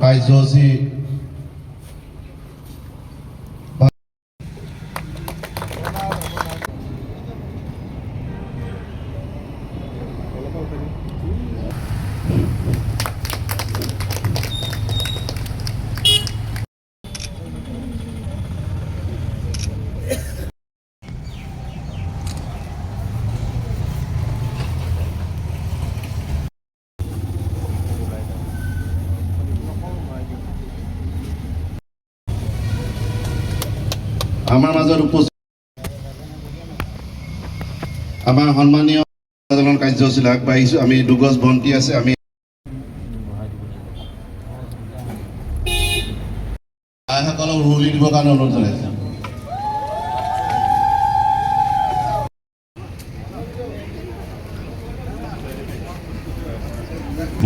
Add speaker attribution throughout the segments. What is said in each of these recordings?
Speaker 1: às 11 আমাৰ মাজত উপস্থিত আমাৰ সন্মানীয় কাৰ্যসূচীলৈ আগবাঢ়িছোঁ। আমি দুগজ বন্তি আছে আমি আইসকলক দিবৰ কাৰণে অনুৰোধ জনাইছোঁ।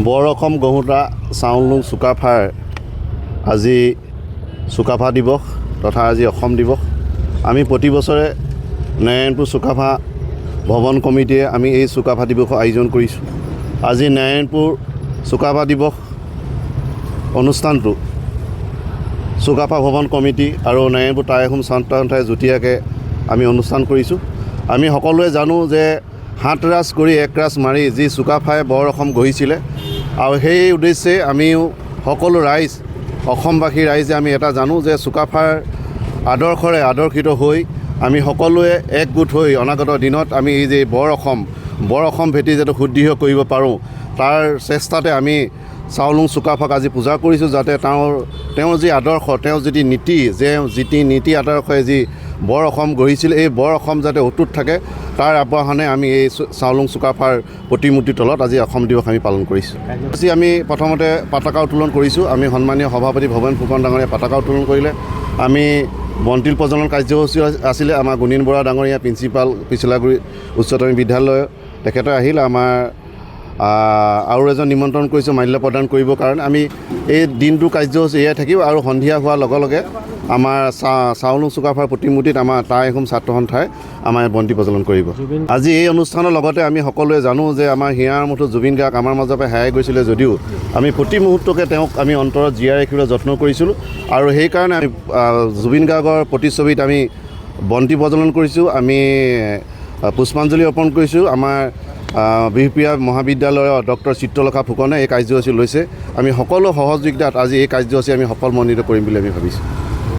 Speaker 2: বৰ অসম গহুতা চাউলুং চুকাফাৰ আজি চুকাফা দিৱস তথা আজি অসম দিৱস। আমি প্ৰতি বছৰে নাৰায়ণপুৰ চুকাফা ভৱন কমিটিয়ে আমি এই চুকাফা দিৱসৰ আয়োজন কৰিছোঁ। আজি নাৰায়ণপুৰ চুকাফা দিৱস অনুষ্ঠানটো চুকাফা ভৱন কমিটি আৰু নাৰায়ণপুৰ টাই আহোম সন্থাই যুটীয়াকৈ আমি অনুষ্ঠান কৰিছোঁ। আমি সকলোৱে জানো যে সাত ৰাজ কৰি এক ৰাজ মাৰি যি চুকাফাই বৰ অসম গঢ়িছিলে আৰু সেই উদ্দেশ্যে আমিও সকলো ৰাইজ, অসমবাসী ৰাইজে আমি এটা জানো যে চুকাফাৰ আদৰ্শৰে আদৰ্শিত হৈ আমি সকলোৱে একগোট হৈ অনাগত দিনত আমি এই যে বৰ অসম বৰ অসম ভেটি যাতে সুদৃঢ় কৰিব পাৰোঁ, তাৰ চেষ্টাতে আমি চাউলুং চুকাফাক আজি পূজা কৰিছোঁ যাতে তেওঁৰ তেওঁৰ যি আদৰ্শ, তেওঁৰ যি নীতি, যে যিটি নীতি আদৰ্শই যি বৰ অসম গঢ়িছিল, এই বৰ অসম যাতে অটুট থাকে, তাৰ আহ্বানে আমি এই চাউলুং চুকাফাৰ প্ৰতিমূৰ্তিৰ তলত আজি অসম দিৱস আমি পালন কৰিছোঁ। আজি আমি প্ৰথমতে পতাকা উত্তোলন কৰিছোঁ, আমি সন্মানীয় সভাপতি ভৱেন ফুকন ডাঙৰীয়া পতাকা উত্তোলন কৰিলে, আমি বন্তিল প্ৰজ্বলন কাৰ্যসূচী আছিলে আমাৰ গুণীন বৰা ডাঙৰীয়া প্ৰিন্সিপাল পিছলাগুৰি উচ্চতম বিদ্যালয় তেখেতে আহিল আমাৰ আৰু এজন নিমন্ত্ৰণ কৰিছোঁ মাল্য প্ৰদান কৰিবৰ কাৰণে। আমি এই দিনটো কাৰ্যসূচী এয়াই থাকিব আৰু সন্ধিয়া হোৱাৰ লগে লগে আমাৰ চা চাউলুং চুকাফাৰ প্ৰতিমূৰ্তিত আমাৰ টাই আহোম ছাত্ৰ সন্থাই আমাৰ বন্তি প্ৰজ্বলন কৰিব। আজি এই অনুষ্ঠানৰ লগতে আমি সকলোৱে জানো যে আমাৰ হিয়াৰ মুঠো জুবিন গাৰ্গ আমাৰ মাজৰ পৰা হেৰাই গৈছিলে যদিও আমি প্ৰতি মুহূৰ্তকে তেওঁক আমি অন্তৰত জীয়াই ৰাখিবলৈ যত্ন কৰিছিলোঁ আৰু সেইকাৰণে আমি জুবিন গাৰ্গৰ প্ৰতিচ্ছবিত আমি বন্তি প্ৰজ্বলন কৰিছোঁ। আমি পুষ্পাঞ্জলি অৰ্পণ কৰিছোঁ। আমাৰ আহ, মহাবিদ্যালয়ৰ ডক্টৰ চিত্ৰলেখা ফুকনে এই কাৰ্যসূচী লৈছে। আমি সকলো সহযোগিতাত আজি এই কাৰ্যসূচী আমি সফলমণ্ডিত কৰিম বুলি আমি ভাবিছোঁ।